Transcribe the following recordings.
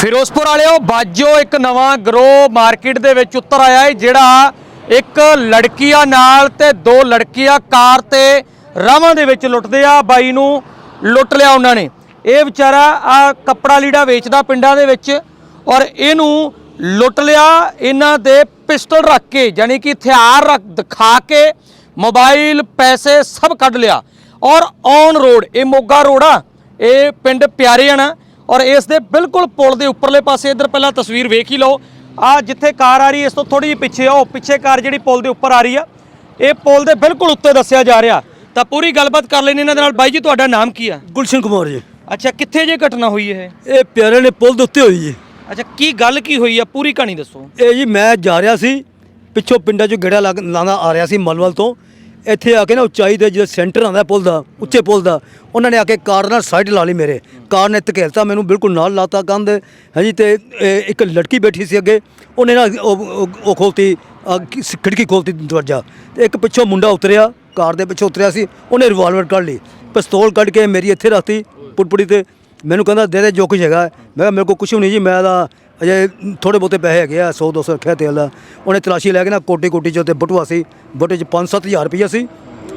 ਫਿਰੋਜ਼ਪੁਰ ਵਾਲਿਓ, ਬਾਜੋ ਇੱਕ ਨਵਾਂ ਗਰੋ ਮਾਰਕੀਟ ਦੇ ਵਿੱਚ ਉੱਤਰ ਆਇਆ ਹੈ, ਜਿਹੜਾ ਇੱਕ ਲੜਕੀਆਂ ਨਾਲ ਤੇ ਦੋ ਲੜਕੀਆਂ ਕਾਰ ਤੇ ਰਾਵਾਂ ਦੇ ਵਿੱਚ ਲੁੱਟਦੇ ਆ, ਬਾਈ ਨੂੰ ਲੁੱਟ ਲਿਆ ਉਹਨਾਂ ਨੇ। ਇਹ ਵਿਚਾਰਾ ਆ ਕੱਪੜਾ ਲੀੜਾ ਵੇਚਦਾ ਪਿੰਡਾਂ ਦੇ ਵਿੱਚ ਔਰ ਇਹਨੂੰ ਲੁੱਟ ਲਿਆ, ਇਹਨਾਂ ਦੇ ਪਿਸਟਲ ਰੱਖ ਕੇ, ਯਾਨੀ ਕਿ ਹਥਿਆਰ ਰੱਖ, ਦਿਖਾ ਕੇ ਮੋਬਾਈਲ, ਪੈਸੇ ਸਭ ਕੱਢ ਲਿਆ। ਔਰ ਔਨ ਰੋਡ ਇਹ ਮੋਗਾ ਰੋਡ ਆ, ਇਹ ਪਿੰਡ ਪਿਆਰੇ ਪਿਆਰੇਆਣਾ ਔਰ ਇਸ ਦੇ ਬਿਲਕੁਲ ਪੁਲ ਦੇ ਉੱਪਰਲੇ ਪਾਸੇ ਇਧਰ ਪਹਿਲਾਂ ਤਸਵੀਰ ਵੇਖ ਹੀ ਲਓ। ਆ ਜਿੱਥੇ ਕਾਰ ਆ ਰਹੀ ਇਸ ਤੋਂ ਥੋੜੀ ਜਿਹੀ ਪਿੱਛੇ ਆ ਉਹ ਪਿੱਛੇ ਕਾਰ ਜਿਹੜੀ ਪੁਲ ਦੇ ਉੱਪਰ ਆ ਰਹੀ ਆ ਇਹ ਪੁਲ ਦੇ ਬਿਲਕੁਲ ਉੱਤੇ ਦੱਸਿਆ ਜਾ ਰਿਹਾ। ਤਾਂ ਪੂਰੀ ਗੱਲਬਾਤ ਕਰ ਲੈਣੇ ਇਹਨਾਂ ਦੇ ਨਾਲ। ਬਾਈ ਜੀ ਤੁਹਾਡਾ ਨਾਮ ਕੀ ਆ? ਗੁਲਸ਼ਨ ਕੁਮਾਰ ਜੀ। ਅੱਛਾ ਕਿੱਥੇ ਜੇ ਘਟਨਾ ਹੋਈ ਇਹ? ਇਹ ਪਿਆਰੇ ਨੇ ਪੁਲ ਦੇ ਉੱਤੇ ਹੋਈ ਜੀ। ਅੱਛਾ ਕੀ ਗੱਲ ਕੀ ਹੋਈ ਆ? ਪੂਰੀ ਕਹਾਣੀ ਦੱਸੋ। ਇਹ ਜੀ ਮੈਂ ਜਾ ਰਿਹਾ ਸੀ ਪਿੱਛੋਂ ਪਿੰਡਾਂ 'ਚੋਂ ਗੇੜਾ ਲਾਉਂਦਾ ਆ ਰਿਹਾ ਸੀ ਮਲਵਲ ਤੋਂ। ਇੱਥੇ ਆ ਕੇ ਨਾ ਉਚਾਈ ਦੇ ਜਿਹੜਾ ਸੈਂਟਰ ਆਉਂਦਾ ਪੁਲ ਦਾ, ਉੱਚੇ ਪੁਲ ਦਾ, ਉਹਨਾਂ ਨੇ ਆ ਕੇ ਕਾਰ ਨਾਲ ਸਾਈਡ ਲਾ ਲਈ ਮੇਰੇ ਕਾਰ ਨੇ ਧਕੇਲਤਾ ਮੈਨੂੰ, ਬਿਲਕੁਲ ਨਾਲ ਲਾਤਾ ਕੰਧ, ਹਾਂਜੀ, ਤੇ ਇਹ ਇੱਕ ਲੜਕੀ ਬੈਠੀ ਸੀ ਅੱਗੇ, ਉਹਨੇ ਨਾ ਉਹ- ਉਹ ਖੋਲਤੀ, ਆ ਕੀ- ਖਿੜਕੀ ਖੋਲਤੀ ਦਰਵਾਜ਼ਾ, ਤੇ ਇੱਕ ਪਿੱਛੋਂ ਮੁੰਡਾ ਉਤਰਿਆ, ਕਾਰ ਦੇ ਪਿੱਛੋਂ ਉਤਰਿਆ ਸੀ, ਉਹਨੇ ਰਿਵਾਲਵਰ ਕੱਢ ਲਈ, ਪਿਸਤੌਲ ਕੱਢ ਕੇ ਮੇਰੀ ਇੱਥੇ ਰੱਖਤੀ ਪੁੜਪੁੜੀ ਤੇ, ਮੈਨੂੰ ਕਹਿੰਦਾ, ਦੇ ਦੇ, ਜੋ ਕੁਝ ਹੈਗਾ ਹੈ। ਮੈਂ ਕਿਹਾ, ਮੇਰੇ ਕੋਲ ਕੁਝ ਵੀ ਨਹੀਂ ਜੀ, ਮੈਂ ਤਾਂ ਅਜੇ ਥੋੜੇ ਬਹੁਤੇ ਪੈਸੇ ਹੈਗੇ ਆ 100 200 ਰੱਖਿਆ ਤੇਲ ਦਾ। ਉਹਨੇ ਤਲਾਸ਼ੀ ਲੈ ਕੇ ਨਾ ਕੋਟੀ ਕੋਟੀ ਚ ਤੇ ਬਟੂਆ ਸੀ। ਬਟੂਏ ਚ 5-7000 ਰੁਪਈਆ ਸੀ।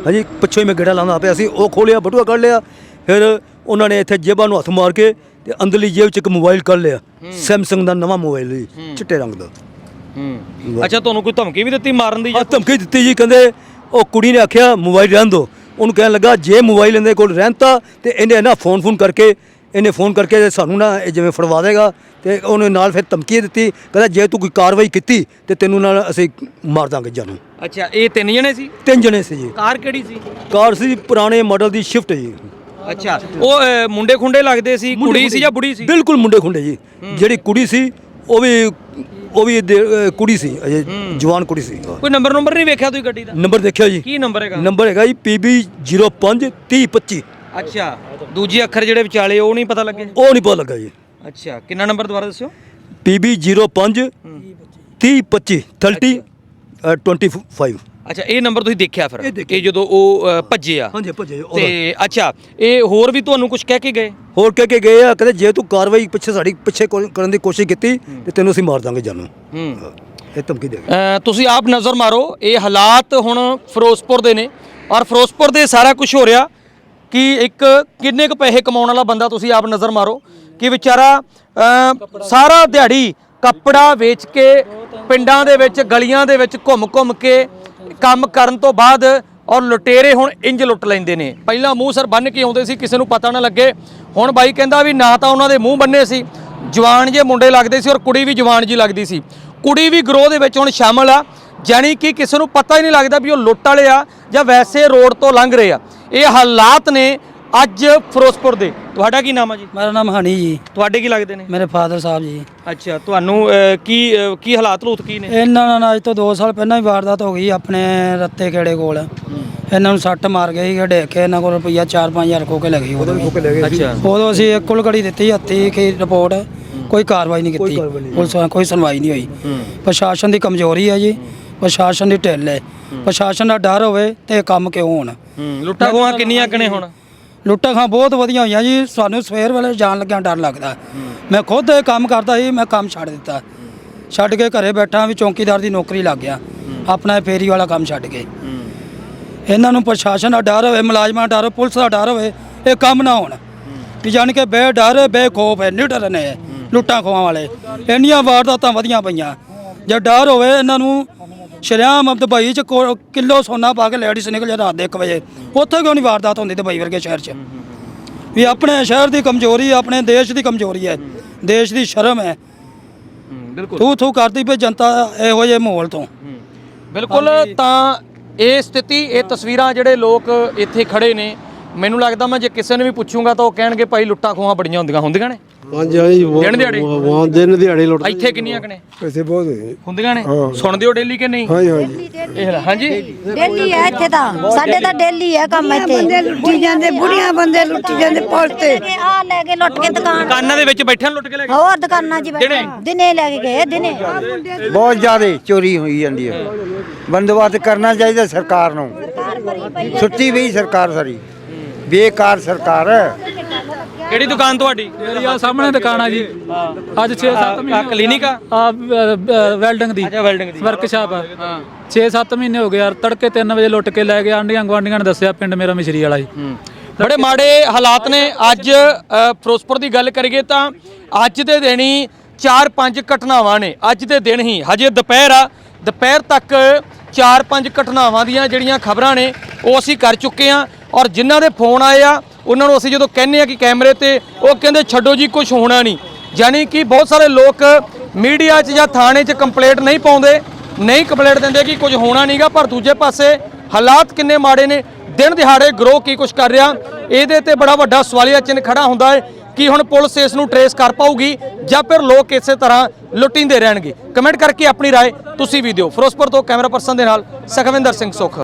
ਹਾਂਜੀ ਪਿੱਛੋਂ ਹੀ ਮੈਂ ਗੇੜਾ ਲਾਉਂਦਾ ਪਿਆ ਸੀ। ਉਹ ਖੋਲਿਆ ਬਟੂਆ ਕੱਢ ਲਿਆ। ਫਿਰ ਉਹਨਾਂ ਨੇ ਇੱਥੇ ਜੇਬਾਂ ਨੂੰ ਹੱਥ ਮਾਰ ਕੇ ਤੇ ਅੰਦਰਲੀ ਜੇਬ ਚ ਇੱਕ ਮੋਬਾਈਲ ਕੱਢ ਲਿਆ। ਸੈਮਸੰਗ ਦਾ ਨਵਾਂ ਮੋਬਾਈਲ ਜੀ ਚਿੱਟੇ ਰੰਗ ਦਾ। ਹੂੰ। ਅੱਛਾ ਤੁਹਾਨੂੰ ਕੋਈ ਧਮਕੀ ਵੀ ਦਿੱਤੀ ਮਾਰਨ ਦੀ ਆ ਧਮਕੀ ਦਿੱਤੀ ਜੀ ਕਹਿੰਦੇ ਉਹ ਕੁੜੀ ਨੇ ਆਖਿਆ ਮੋਬਾਈਲ ਰਹਿਣ ਦਿਓ ਉਹਨੂੰ ਕਹਿਣ ਲੱਗਾ ਜੇ ਮੋਬਾਈਲ ਇਹਦੇ ਕੋਲ ਰਹਿੰਦਾ ਤੇ ਇਹਨੇ ਨਾ ਫੋਨ ਫੋਨ ਕਰਕੇ ਇਹਨੇ ਫੋਨ ਕਰਕੇ ਸਾਨੂੰ ਨਾ ਇਹ ਜਿਵੇਂ ਫੜਵਾ ਦੇਗਾ ਤੇ ਉਹਨੇ ਨਾਲ ਫਿਰ ਧਮਕੀ ਦਿੱਤੀ ਕਹਿੰਦਾ ਜੇ ਤੂੰ ਕੋਈ ਕਾਰਵਾਈ ਕੀਤੀ ਤੇ ਤੈਨੂੰ ਨਾਲ ਅਸੀਂ ਮਾਰ ਦਾਂਗੇ ਜਾਨੂੰ। ਅੱਛਾ ਇਹ ਤਿੰਨ ਜਣੇ ਸੀ? ਤਿੰਨ ਜਣੇ ਸੀ ਜੀ। ਕਾਰ ਕਿਹੜੀ ਸੀ? ਕਾਰ ਸੀ ਪੁਰਾਣੇ ਮਾਡਲ ਦੀ ਸ਼ਿਫਟ ਜੀ। ਅੱਛਾ ਉਹ ਅ, ਮੁੰਡੇ ਖੁੰਡੇ ਲੱਗਦੇ ਸੀ ਕੁੜੀ ਸੀ ਜਾਂ ਬੁੜੀ ਸੀ? ਬਿਲਕੁਲ ਮੁੰਡੇ ਖੁੰਡੇ ਜੀ ਜਿਹੜੀ ਕੁੜੀ ਸੀ ਉਹ ਵੀ ਉਹ ਵੀ ਦੇ- ਅਹ ਕੁੜੀ ਸੀ ਅਜੇ ਜਵਾਨ ਕੁੜੀ ਸੀ। ਕੋਈ ਨੰਬਰ ਨੰਬਰ ਨਹੀਂ ਵੇਖਿਆ ਤੁਸੀਂ ਗੱਡੀ ਦਾ? ਨੰਬਰ ਦੇਖਿਆ ਜੀ। ਕੀ ਨੰਬਰ ਹੈਗਾ? ਨੰਬਰ ਹੈਗਾ ਜੀ PB 05 3025 ਅੱਛਾ ਦੂਜੇ ਅੱਖਰ ਜਿਹੜੇ ਵਿਚਾਲੇ ਉਹ ਨਹੀਂ ਪਤਾ ਲੱਗੇ? ਉਹ ਨਹੀਂ ਪਤਾ ਲੱਗਾ ਜੀ। ਅੱਛਾ ਕਿੰਨਾ ਨੰਬਰ ਦੁਬਾਰਾ ਦੱਸਿਓ? PB 05 3025 30 ਅ, 25 ਅੱਛਾ ਇਹ ਨੰਬਰ ਤੁਸੀਂ ਦੇਖਿਆ ਫਿਰ ਇਹ ਜਦੋਂ ਉਹ ਭੱਜੇ ਆ। ਹਾਂਜੀ ਭੱਜੇ। ਤੇ ਅੱਛਾ ਇਹ ਹੋਰ ਵੀ ਤੁਹਾਨੂੰ ਕੁਝ ਕਹਿ ਕੇ ਗਏ? ਹੋਰ ਕਹਿ ਕੇ ਗਏ ਆ ਕਹਿੰਦੇ ਜੇ ਤੂੰ ਕਾਰਵਾਈ ਪਿੱਛੇ ਸਾਡੀ ਪਿੱਛੇ ਕਰਨ ਦੀ ਕੋਸ਼ਿਸ਼ ਕੀਤੀ ਤੇ ਤੈਨੂੰ ਅਸੀਂ ਮਾਰ ਦਾਂਗੇ ਜਾਨੂੰ। ਹੂੰ। ਇਹ ਧਮਕੀ ਦੇ ਤੁਸੀਂ ਆਪ ਨਜ਼ਰ ਮਾਰੋ ਇਹ ਹਾਲਾਤ ਹੁਣ ਫਿਰੋਜ਼ਪੁਰ ਦੇ ਨੇ ਔਰ ਫਿਰੋਜ਼ਪੁਰ ਦੇ ਸਾਰਾ ਕੁਝ ਹੋ ਰਿਹਾ ਕਿ ਇੱਕ ਕਿੰਨੇ ਕੁ ਪੈਸੇ ਕਮਾਉਣ ਵਾਲਾ ਬੰਦਾ ਤੁਸੀਂ ਆਪ ਨਜ਼ਰ ਮਾਰੋ ਕਿ ਵਿਚਾਰਾ ਸਾਰਾ ਦਿਹਾੜੀ ਕੱਪੜਾ ਵੇਚ ਕੇ ਪਿੰਡਾਂ ਦੇ ਵਿੱਚ, ਗਲੀਆਂ ਦੇ ਵਿੱਚ ਘੁੰਮ ਘੁੰਮ ਕੇ ਕੰਮ ਕਰਨ ਤੋਂ ਬਾਅਦ ਔਰ ਲੁਟੇਰੇ ਹੁਣ ਇੰਜ ਲੁੱਟ ਲੈਂਦੇ ਨੇ। ਪਹਿਲਾਂ ਮੂੰਹ ਸਰ ਬੰਨ ਕੇ ਆਉਂਦੇ ਸੀ, ਕਿਸੇ ਨੂੰ ਪਤਾ ਨਾ ਲੱਗੇ। ਹੁਣ ਬਾਈ ਕਹਿੰਦਾ ਵੀ ਨਾ ਤਾਂ ਉਹਨਾਂ ਦੇ ਮੂੰਹ ਬੰਨੇ ਸੀ। ਜਵਾਨ ਜੇ ਮੁੰਡੇ ਲੱਗਦੇ ਸੀ ਔਰ ਕੁੜੀ ਵੀ ਜਵਾਨ ਜੀ ਲੱਗਦੀ ਸੀ। ਕੁੜੀ ਵੀ ਗਰੋਹ ਦੇ ਵਿੱਚ ਹੁਣ ਸ਼ਾਮਲ ਆ। ਜਾਣੀ ਕਿ ਕਿਸੇ ਨੂੰ ਪਤਾ ਹੀ ਨਹੀਂ ਲੱਗਦਾ ਵੀ ਉਹ ਲੁੱਟ ਵਾਲੇ ਆ ਜਾਂ ਵੈਸੇ ਰੋਡ ਤੋਂ ਲੰਘ ਰਹੇ ਆ। ਇਹ ਹਾਲਾਤ ਨੇ ਅੱਜ ਫਿਰੋਜ਼ਪੁਰ ਦੇ। ਤੁਹਾਡਾ ਕੀ ਨਾਮ ਆ ਜੀ? ਮੇਰਾ ਨਾਮ ਹਨੀ ਜੀ। ਤੁਹਾਡੇ ਕੀ ਲੱਗਦੇ ਨੇ? ਮੇਰੇ ਫਾਦਰ ਸਾਹਿਬ ਜੀ। ਅੱਛਾ ਤੁਹਾਨੂੰ ਅਹ, ਕੀ ਅਹ, ਕੀ ਹਾਲਾਤ ਲੂਤ ਕੀ ਨੇ? ਇਹਨਾਂ ਨਾਲ ਅੱਜ ਤੋਂ 2 ਸਾਲ ਪਹਿਲਾਂ ਹੀ ਵਾਰਦਾਤ ਹੋ ਗਈ ਆਪਣੇ ਰੱਤੇ ਖੇੜੇ ਕੋਲ। ਇਹਨਾਂ ਨੂੰ ਸੱਟ ਮਾਰ ਗਏ ਸੀ ਢੇਕ ਕੇ ਇਹਨਾਂ ਕੋਲ ਰੁਪਈਆ 4-5000 ਖੋ ਕੇ ਲੈ ਗਈ ਉਦੋਂ ਵੀ। ਅੱਛਾ। ਉਦੋਂ ਅਸੀਂ ਇੱਕ ਕੁਲ ਘੜੀ ਦਿੱਤੀ ਹੱਥੀ ਕੀ ਰਿਪੋਰਟ ਕੋਈ ਕਾਰਵਾਈ ਨਹੀਂ ਕੀਤੀ। ਪੁਲਿਸ ਕੋਈ ਸੁਣਵਾਈ ਨਹੀਂ ਹੋਈ। ਪ੍ਰਸ਼ਾਸਨ ਦੀ ਕਮਜ਼ੋਰੀ ਹੈ ਜੀ। ਪ੍ਰਸ਼ਾਸਨ ਦੀ ਢਿੱਲ ਹੈ। ਪ੍ਰਸ਼ਾਸਨ ਦਾ ਡਰ ਹੋਵੇ ਤੇ ਇਹ ਕੰਮ ਕਿਉਂ ਹੋਣ। ਲੁੱਟਾਂ ਖੋਹਾਂ ਕਿੰਨੀਆਂ ਕਨੇ ਹੁਣ? ਲੁੱਟਾਂ ਖਾਂ ਬਹੁਤ ਵਧੀਆ ਹੋਈਆਂ ਜੀ। ਸਾਨੂੰ ਸਵੇਰ ਵੇਲੇ ਜਾਣ ਲੱਗਿਆ ਡਰ ਲੱਗਦਾ। ਮੈਂ ਖੁਦ ਇਹ ਕੰਮ ਕਰਦਾ ਸੀ ਮੈਂ ਕੰਮ ਛੱਡ ਦਿੱਤਾ। ਛੱਡ ਕੇ ਘਰੇ ਬੈਠਾ ਵੀ ਚੌਕੀਦਾਰ ਦੀ ਨੌਕਰੀ ਲੱਗ ਗਿਆ। ਆਪਣਾ ਫੇਰੀ ਵਾਲਾ ਕੰਮ ਛੱਡ ਕੇ। ਇਹਨਾਂ ਨੂੰ ਪ੍ਰਸ਼ਾਸਨ ਦਾ ਡਰ ਹੋਵੇ ਮੁਲਾਜ਼ਮਾਂ ਦਾ ਡਰ ਹੋਵੇ ਪੁਲਿਸ ਦਾ ਡਰ ਹੋਵੇ ਇਹ ਕੰਮ ਨਾ ਹੋਣ। ਵੀ ਜਾਣ ਕੇ ਬੇ ਡਰ ਬੇ ਖੋਫ ਹੈ ਨਿਡਰ ਨੇ ਲੁੱਟਾਂ ਖੋਹਾਂ ਵਾਲੇ। ਇੰਨੀਆਂ ਵਾਰਦਾਤਾਂ ਵਧੀਆਂ ਪਈਆਂ। ਜੇ ਡਰ ਹੋਵੇ ਇਹਨਾਂ ਨੂੰ ਸ਼ਰਿਆਮ ਦੁਬਈ ਚ ਕੋ- ਕਿਲੋ ਸੋਨਾ ਪਾ ਕੇ ਲੇਡੀਜ਼ ਨਿਕਲ ਜਾ ਰਾਤ ਦੇ 1 ਵਜੇ। ਉੱਥੇ ਕਿਉਂ ਨਹੀਂ ਵਾਰਦਾਤ ਹੁੰਦੀ ਦੁਬਈ ਵਰਗੇ ਸ਼ਹਿਰ 'ਚ? ਵੀ ਆਪਣੇ ਸ਼ਹਿਰ ਦੀ ਕਮਜ਼ੋਰੀ ਆਪਣੇ ਦੇਸ਼ ਦੀ ਕਮਜ਼ੋਰੀ ਹੈ। ਦੇਸ਼ ਦੀ ਸ਼ਰਮ ਹੈ ਬਿਲਕੁਲ। ਥੂ ਥੂ ਕਰਦੀ ਪਈ ਜਨਤਾ ਇਹੋ ਜਿਹੇ ਮਾਹੌਲ ਤੋਂ। ਬਿਲਕੁਲ ਤਾਂ ਇਹ ਸਥਿਤੀ ਇਹ ਤਸਵੀਰਾਂ ਜਿਹੜੇ ਲੋਕ ਇੱਥੇ ਖੜੇ ਨੇ ਮੈਨੂੰ ਲੱਗਦਾ ਮੈਂ ਜੇ ਕਿਸੇ ਨੂੰ ਵੀ ਪੁੱਛੂੰਗਾ ਤਾਂ ਉਹ ਕਹਿਣਗੇ ਭਾਈ ਲੁੱਟਾਂ ਖੋਹਾਂ ਬੜੀਆਂ ਹੁੰਦੀਆਂ ਹੁੰਦੀਆਂ ਨੇ। ਹਾਂਜੀ ਹਾਂਜੀ ਬਹੁਤ- ਦਿਨ ਦਿਹਾੜੇ? ਹਾਂ ਦਿਨ ਦਿਹਾੜੇ ਲੁੱਟ ਇੱਥੇ ਕਿੰਨੀਆਂ ਕਨੇ? ਪੈਸੇ ਬਹੁਤ ਹੋਏ ਹੁੰਦੀਆਂ ਨੇ? ਸੁਣਦੇ ਹੋ ਡੇਲੀ ਕਿ ਨਹੀਂ? ਹਾਂਜੀ ਹਾਂਜੀ। ਇਹ ਲੈ, ਹਾਂਜੀ। ਡੇਲੀ। ਹੈ ਇੱਥੇ ਤਾਂ। ਸਾਡੇ ਤਾਂ ਡੇਲੀ ਹੈ ਕੰਮ ਇੱਥੇ। ਬੰਦੇ ਲੁੱਟੀ ਜਾਂਦੇ ਬੁੜੀਆਂ ਬੰਦੇ ਲੁੱਟੀ ਜਾਂਦੇ ਪੁਲ ਤੇ ਆ ਲੈ ਕੇ ਲੁੱਟ ਕੇ ਦੁਕਾਨ। ਦੁਕਾਨਾਂ ਦੇ ਵਿੱਚ ਬੈਠਿਆਂ ਨੂੰ ਲੁੱਟ ਕੇ ਲੈ ਗਏ? ਹੋਰ ਦੁਕਾਨਾਂ 'ਚ ਹੀ ਬੈਠੇ ਦਿਨੇ? ਲੈ ਕੇ ਗਏ ਦਿਨੇ। ਬਹੁਤ ਜ਼ਿਆਦਾ ਚੋਰੀ ਹੋਈ ਜਾਂਦੀ ਹੈ। ਬੰਦੋਬਸਤ ਕਰਨਾ ਚਾਹੀਦਾ ਸਰਕਾਰ ਨੂੰ। ਸੁੱਤੀ ਵੀ ਸਰਕਾਰ ਸਾਰੀ। ਬੇਕਾਰ ਸਰਕਾਰ ਹੈ। ਕਿਹੜੀ ਦੁਕਾਨ ਤੁਹਾਡੀ? ਮੇਰੀ ਆ ਸਾਹਮਣੇ ਦੁਕਾਨ ਆ ਜੀ। ਅੱਜ 6-7 ਮਹੀਨੇ ਕਲੀਨਿਕ ਆ? ਵੈਲਡਿੰਗ ਦੀ। ਅੱਛਾ ਵੈਲਡਿੰਗ ਦੀ। ਵਰਕਸ਼ਾਪ ਆ। 6-7 ਮਹੀਨੇ ਹੋ ਗਏ ਯਾਰ ਤੜਕੇ 3 ਵਜੇ ਲੁੱਟ ਕੇ ਲੈ ਗਏ ਆਂਡੀਆਂ ਗਵਾਂਡੀਆਂ ਨੇ ਦੱਸਿਆ ਪਿੰਡ ਮੇਰਾ ਮਿਸ਼ਰੀ ਵਾਲਾ ਜੀ। ਬੜੇ ਮਾੜੇ ਹਾਲਾਤ ਨੇ। ਅੱਜ ਫਿਰੋਜ਼ਪੁਰ ਦੀ ਗੱਲ ਕਰੀਏ ਤਾਂ ਅੱਜ ਦੇ ਦਿਨ ਹੀ 4-5 ਘਟਨਾਵਾਂ ਨੇ। ਅੱਜ ਦੇ ਦਿਨ ਹੀ ਹਜੇ ਦੁਪਹਿਰ ਆ। ਦੁਪਹਿਰ ਤੱਕ 4-5 ਘਟਨਾਵਾਂ ਦੀਆਂ ਜਿਹੜੀਆਂ ਖਬਰਾਂ ਨੇ ਉਹ ਅਸੀਂ ਕਰ ਚੁੱਕੇ ਆ ਔਰ ਜਿਨ੍ਹਾਂ ਦੇ ਫੋਨ ਆਏ ਆ ਉਹਨਾਂ ਨੂੰ ਅਸੀਂ ਜਦੋਂ ਕਹਿੰਨੇ ਆ ਕਿ ਕੈਮਰੇ ਤੇ ਉਹ ਕਹਿੰਦੇ ਛੱਡੋ ਜੀ ਕੁਝ ਹੋਣਾ ਨਹੀਂ ਯਾਨੀ ਕਿ ਬਹੁਤ ਸਾਰੇ ਲੋਕ ਮੀਡੀਆ 'ਚ ਜਾਂ ਥਾਣੇ 'ਚ ਕੰਪਲੇਂਟ ਨਹੀਂ ਪਾਉਂਦੇ ਨਹੀਂ ਕੰਪਲੇਂਟ ਦਿੰਦੇ ਕਿ ਕੁਝ ਹੋਣਾ ਨਹੀਂਗਾ ਪਰ ਦੂਜੇ ਪਾਸੇ ਹਾਲਾਤ ਕਿੰਨੇ ਮਾੜੇ ਨੇ ਦਿਨ ਦਿਹਾੜੇ ਗਰੋਹ ਕੀ ਕੁਝ ਕਰ ਰਿਹਾ ਇਹਦੇ ਤੇ ਬੜਾ ਵੱਡਾ ਸਵਾਲੀਆ ਚਿੰਨ੍ਹ ਖੜਾ ਹੁੰਦਾ ਹੈ ਕਿ ਹੁਣ ਪੁਲਿਸ ਇਸ ਨੂੰ ਟਰੇਸ ਕਰ ਪਾਊਗੀ ਜਾਂ ਫਿਰ ਲੋਕ ਇਸੇ ਤਰ੍ਹਾਂ ਲੁੱਟਿੰਦੇ ਰਹਿਣਗੇ ਕਮੈਂਟ ਕਰਕੇ ਆਪਣੀ رائے ਤੁਸੀਂ ਵੀ ਦਿਓ ਫਿਰੋਜ਼ਪੁਰ ਤੋਂ ਕੈਮਰਾ ਪਰਸਨ ਦੇ ਨਾਲ ਸਖਵਿੰਦਰ ਸਿੰਘ ਸੁਖ